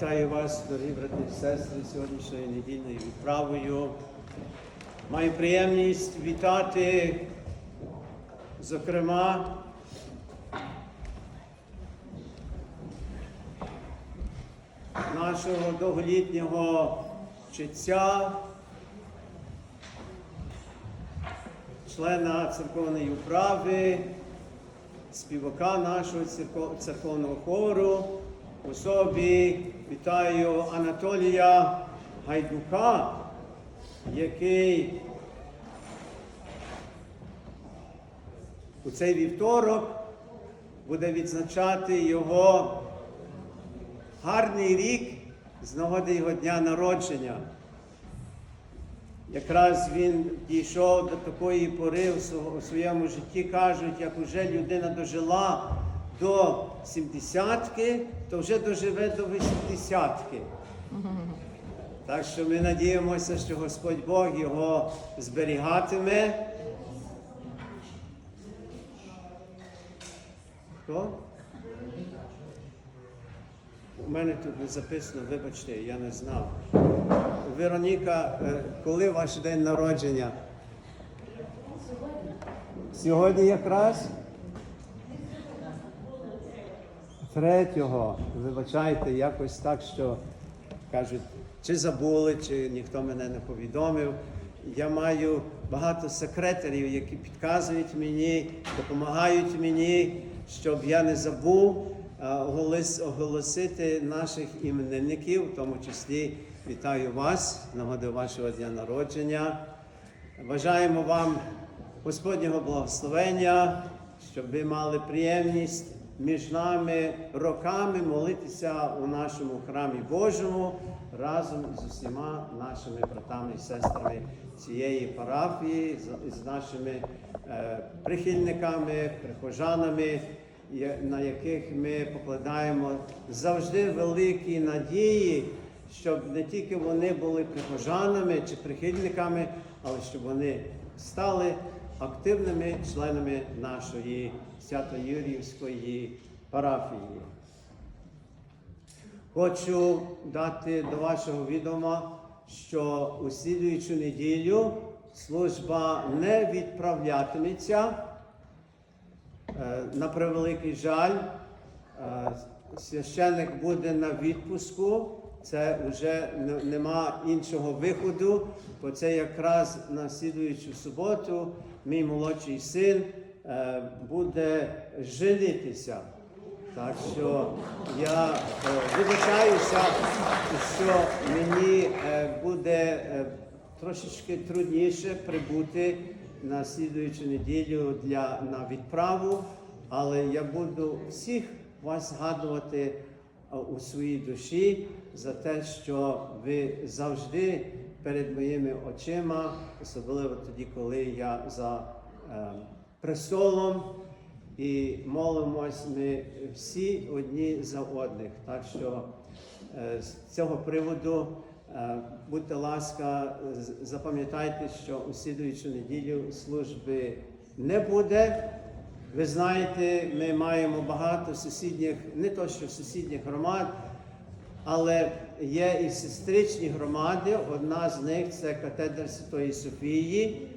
Вітаю вас, дорогі брати і сестри, сьогоднішньою недільною відправою. Маю приємність вітати, зокрема, нашого довголітнього читця, члена церковної управи, співака нашого церковного хору. Особі вітаю Анатолія Гайдука, який у цей вівторок буде відзначати його гарний рік з нагоди його дня народження. Якраз він дійшов до такої пори у своєму житті, кажуть, як уже людина дожила до 70-ки, то вже доживе до 80-ки. Так що ми надіємося, що Господь Бог його зберігатиме. Хто? У мене тут не записано, вибачте, я не знав. Вероніка, е, коли ваш день народження? Сьогодні якраз? Третього. Вибачайте, якось так, що кажуть, чи забули, чи ніхто мене не повідомив. Я маю багато секретарів, які підказують мені, допомагають мені, щоб я не забув оголосити наших іменинників, в тому числі вітаю вас нагоди вашого дня народження. Бажаємо вам Господнього благословення, щоб ви мали приємність між нами роками молитися у нашому храмі Божому разом з усіма нашими братами і сестрами цієї парафії, з, нашими е, прихильниками, прихожанами, на яких ми покладаємо завжди великі надії, щоб не тільки вони були прихожанами чи прихильниками, але щоб вони стали активними членами нашої Свято-Юрівської парафії. Хочу дати до вашого відома, що у слідуючу неділю служба не відправлятиметься. Е, На превеликий жаль, е, священник буде на відпуску. Це вже нема іншого виходу, бо це якраз на слідуючу суботу мій молодший син е, буде женитися. Так що я е, вибачаюся, що мені е, буде трошечки трудніше прибути на слідуючу неділю для, на відправу, але я буду всіх вас згадувати у своїй душі за те, що ви завжди перед моїми очима, особливо тоді, коли я за е, престолом і молимось ми всі одні за одних. Так що е, з цього приводу е, будьте ласка, запам'ятайте, що у слідуючу неділю служби не буде. Ви знаєте, ми маємо багато сусідніх, не то що сусідніх громад, але є і сестричні громади. Одна з них це катедра Святої Софії,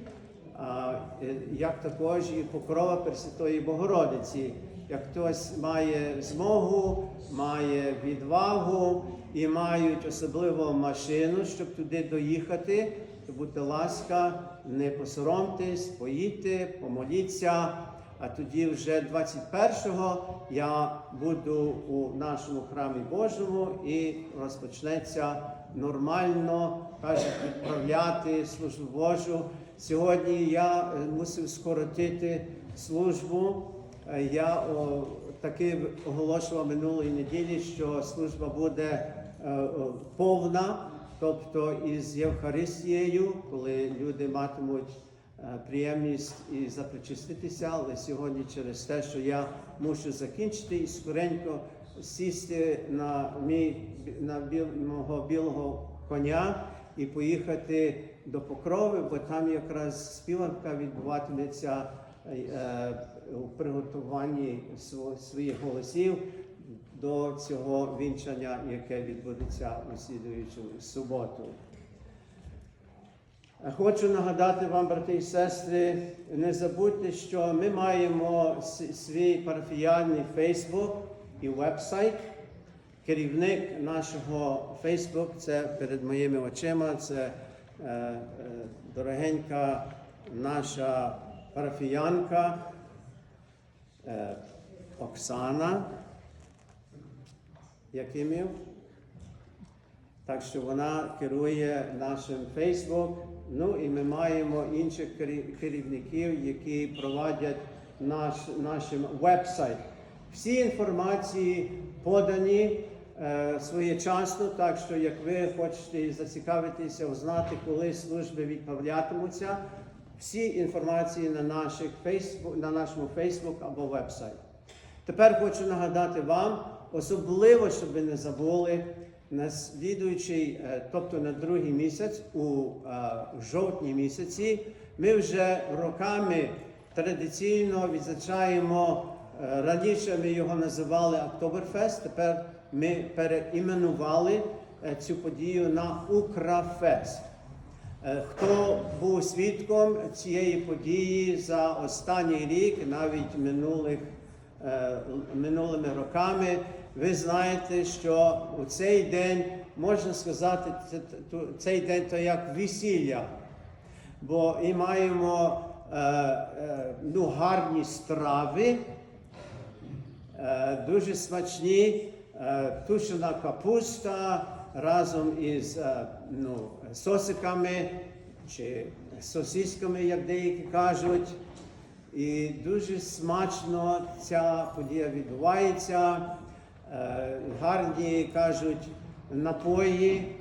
е, як також і Покрова Пресвятої Богородиці. Як хтось має змогу, має відвагу і мають особливо машину, щоб туди доїхати, то будьте ласка, не посоромтесь, поїдьте, помоліться. А тоді вже 21-го я буду у нашому храмі Божому і розпочнеться нормально, кажуть, відправляти службу Божу. Сьогодні я е, мусив скоротити службу. Е, Я о, таки оголошував минулої неділі, що служба буде е, повна, тобто із Євхаристією, коли люди матимуть приємність і запричаститися, але сьогодні через те, що я мушу закінчити і скоренько сісти на мій на біл, мого білого коня і поїхати до Покрови, бо там якраз співанка відбуватиметься е, у приготуванні сво- своїх голосів до цього вінчання, яке відбудеться у слідуючу суботу. Хочу нагадати вам, брати і сестри, не забудьте, що ми маємо свій парафіяльний Фейсбук і вебсайт. Керівник нашого Фейсбук це перед моїми очима, це е, е, дорогенька наша парафіянка е, Оксана Якимів. Так що вона керує нашим Фейсбук. Ну і ми маємо інших керівників, які проводять наш нашим веб-сайт. Всі інформації подані е, своєчасно, так що як ви хочете зацікавитися, узнати, коли служби відправлятимуться, всі інформації на, наших Фейсбук, на нашому Фейсбук або веб-сайт. Тепер хочу нагадати вам, особливо, щоб ви не забули, на слідуючий, е, тобто на другий місяць, у е, жовтні місяці, ми вже роками традиційно відзначаємо. е, Раніше ми його називали Октоберфест, тепер ми переіменували цю подію на Украфест. Хто був свідком цієї події за останній рік, навіть минулих, минулими роками, ви знаєте, що у цей день можна сказати, цей день то як весілля, бо і маємо е, е, ну, гарні страви, Е, дуже смачні, тушена капуста разом із ну, сосиками чи сосисками, як деякі кажуть. І дуже смачно ця подія відбувається. Е, Гарні кажуть напої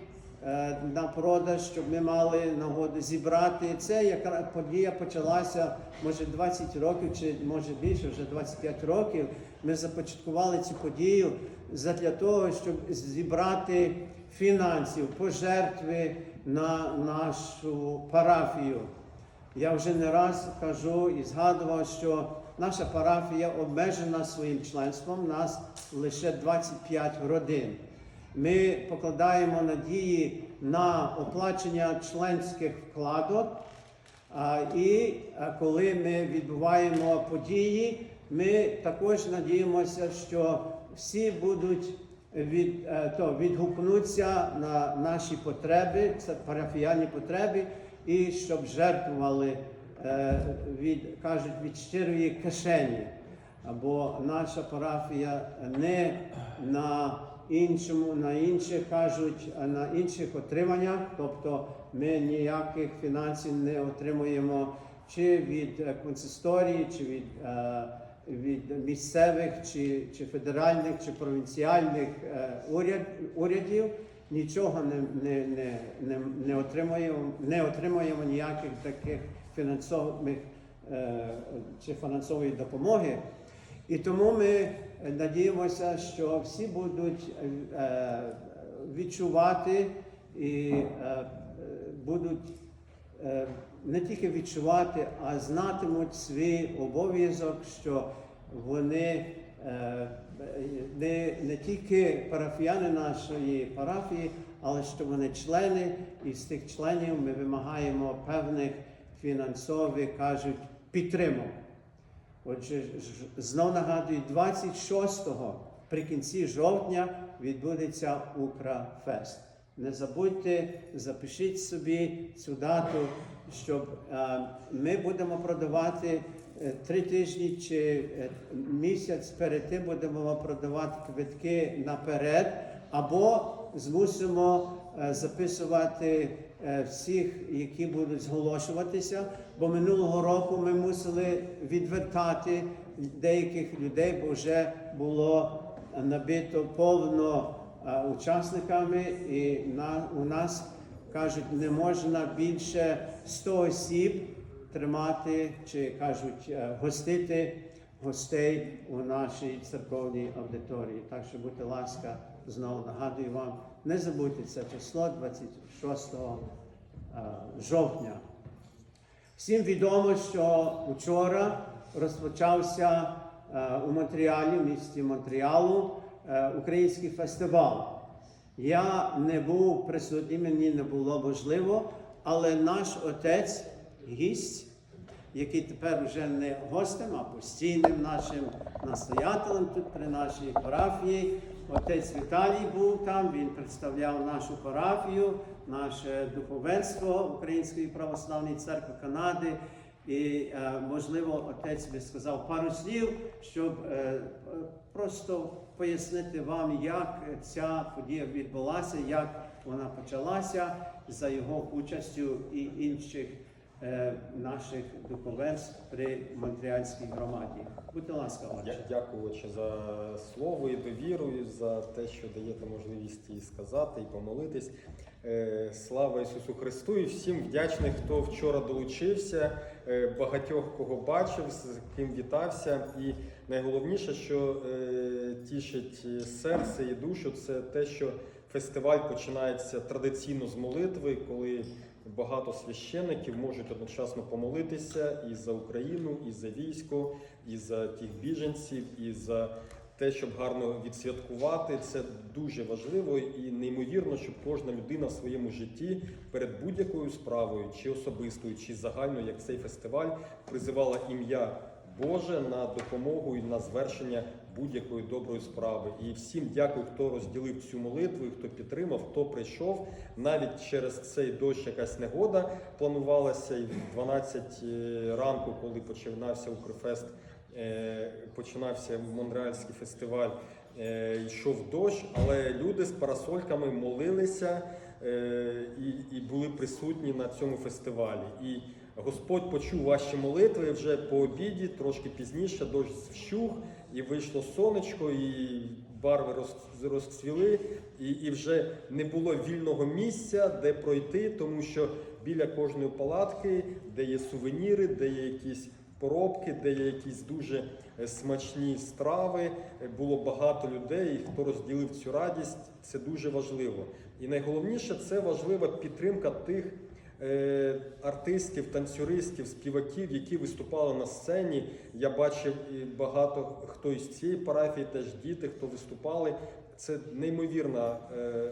е, на продаж, щоб ми мали нагоду зібрати. Це яка подія почалася може 20 років, чи може більше, вже 25 років. Ми започаткували цю подію для того, щоб зібрати фінансів, пожертви на нашу парафію. Я вже не раз кажу і згадував, що наша парафія обмежена своїм членством, нас лише 25 родин. Ми покладаємо надії на оплачення членських вкладок. І коли ми відбуваємо події, ми також надіємося, що всі будуть від, е, то, відгукнуться на наші потреби, це парафіяльні потреби, і щоб жертвували від, кажуть, від щирої кишені. Бо наша парафія не на іншому, на інших кажуть, на інших отриманнях, тобто ми ніяких фінансів не отримуємо чи від е, консисторії, чи від, е, від місцевих, чи, чи федеральних, чи провінціальних е, уряд, урядів. Нічого не, не, не, не, не, отримуємо, не отримуємо ніяких таких фінансових е, чи фінансової допомоги. І тому ми надіємося, що всі будуть е, відчувати і е, будуть е, не тільки відчувати, а знатимуть свій обов'язок, що вони е, не, не тільки парафіяни нашої парафії, але що вони члени, і з тих членів ми вимагаємо певних фінансових, кажуть, підтримок. Отже, знов нагадую, 26-го при кінці жовтня відбудеться Украфест. Не забудьте, запишіть собі цю дату, щоб е, ми будемо продавати три тижні чи е, місяць перед тим будемо продавати квитки наперед, або змусимо е, записувати е, всіх, які будуть зголошуватися. Бо минулого року ми мусили відвертати деяких людей, бо вже було набито повно е, учасниками, і на, у нас кажуть, не можна більше 100 осіб тримати, чи кажуть, е, гостити гостей у нашій церковній аудиторії. Так що, будьте ласка, знову нагадую вам, не забудьте це число 26 е, жовтня. Всім відомо, що вчора розпочався е, у Монтріалі, в місті Монтріалу, український фестиваль. Я не був присутній, мені не було можливо, але наш отець, гість, який тепер вже не гостем, а постійним нашим настоятелем тут при нашій парафії. Отець Віталій був там, він представляв нашу парафію, наше духовенство Української православної церкви Канади. І е, можливо, отець би сказав пару слів, щоб е, просто пояснити вам, як ця подія відбулася, як вона почалася за його участю і інших наших духовенств при Монреальській громаді. Будьте ласка, Я дякую отче, за слово і довіру, і за те, що даєте можливість і сказати, і помолитись. Е, Слава Ісусу Христу і всім вдячний, хто вчора долучився, е, багатьох кого бачив, з ким вітався. І найголовніше, що е, тішить серце і душу, це те, що фестиваль починається традиційно з молитви, коли багато священиків можуть одночасно помолитися і за Україну, і за військо, і за тих біженців, і за те, щоб гарно відсвяткувати. Це дуже важливо і неймовірно, щоб кожна людина в своєму житті перед будь-якою справою, чи особистою, чи загальною, як цей фестиваль, призивала ім'я Боже на допомогу і на звершення будь-якої доброї справи. І всім дякую, хто розділив цю молитву, і хто підтримав, хто прийшов. Навіть через цей дощ якась негода планувалася, і в 12 ранку, коли починався Укрфест, е, починався Монреальський фестиваль. е, Йшов дощ, але люди з парасольками молилися е, і були присутні на цьому фестивалі. І Господь почув ваші молитви вже по обіді, трошки пізніше, дощ вщух, і вийшло сонечко, і барви роз- розцвіли, і, і вже не було вільного місця, де пройти, тому що біля кожної палатки, де є сувеніри, де є якісь поробки, де є якісь дуже е, смачні страви, е, було багато людей, хто розділив цю радість, це дуже важливо. І найголовніше це важлива підтримка тих артистів, танцюристів, співаків, які виступали на сцені. Я бачив і багато хто із цієї парафії, теж діти, хто виступали. Це неймовірна е,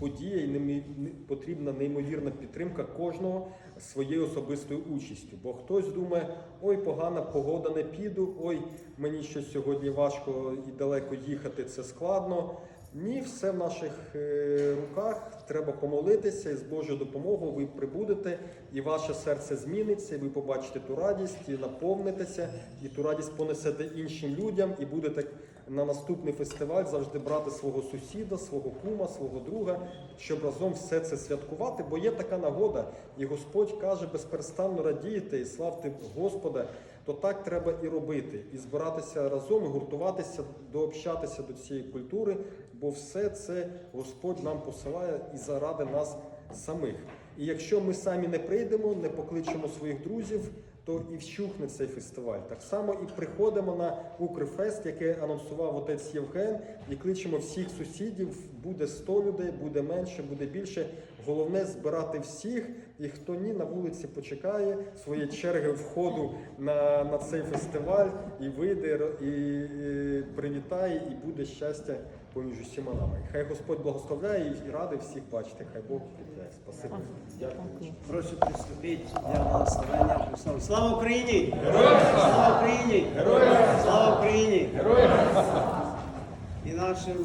подія, і потрібна неймовірна підтримка кожного своєю особистою участю. Бо хтось думає, ой, погана погода, не піду, ой, мені щось сьогодні важко і далеко їхати, це складно. Ні, все в наших е, руках. Треба помолитися, і з Божою допомогою ви прибудете, і ваше серце зміниться, і ви побачите ту радість, і наповнитеся, і ту радість понесете іншим людям, і будете на наступний фестиваль завжди брати свого сусіда, свого кума, свого друга, щоб разом все це святкувати. Бо є така нагода, і Господь каже безперестанно радійте і славте Господа. То так треба і робити, і збиратися разом, і гуртуватися, дообщатися до цієї культури, бо все це Господь нам посилає і заради нас самих. І якщо ми самі не прийдемо, не покличемо своїх друзів, то і вщухне цей фестиваль. Так само і приходимо на Укрфест, який анонсував отець Євген, і кличемо всіх сусідів. Буде 100 людей, буде менше, буде більше. Головне збирати всіх, і хто ні, на вулиці почекає своєї черги входу на, на цей фестиваль і вийде і, і привітає, і буде щастя поміж усіма нами. Хай Господь благословляє і радий всіх бачити. Хай Бог піде. Спасибі. Дякую. Прошу приступіть для благословення. Слава Україні! Героям слава Україні! Героям слава Україні! Героям! І нашим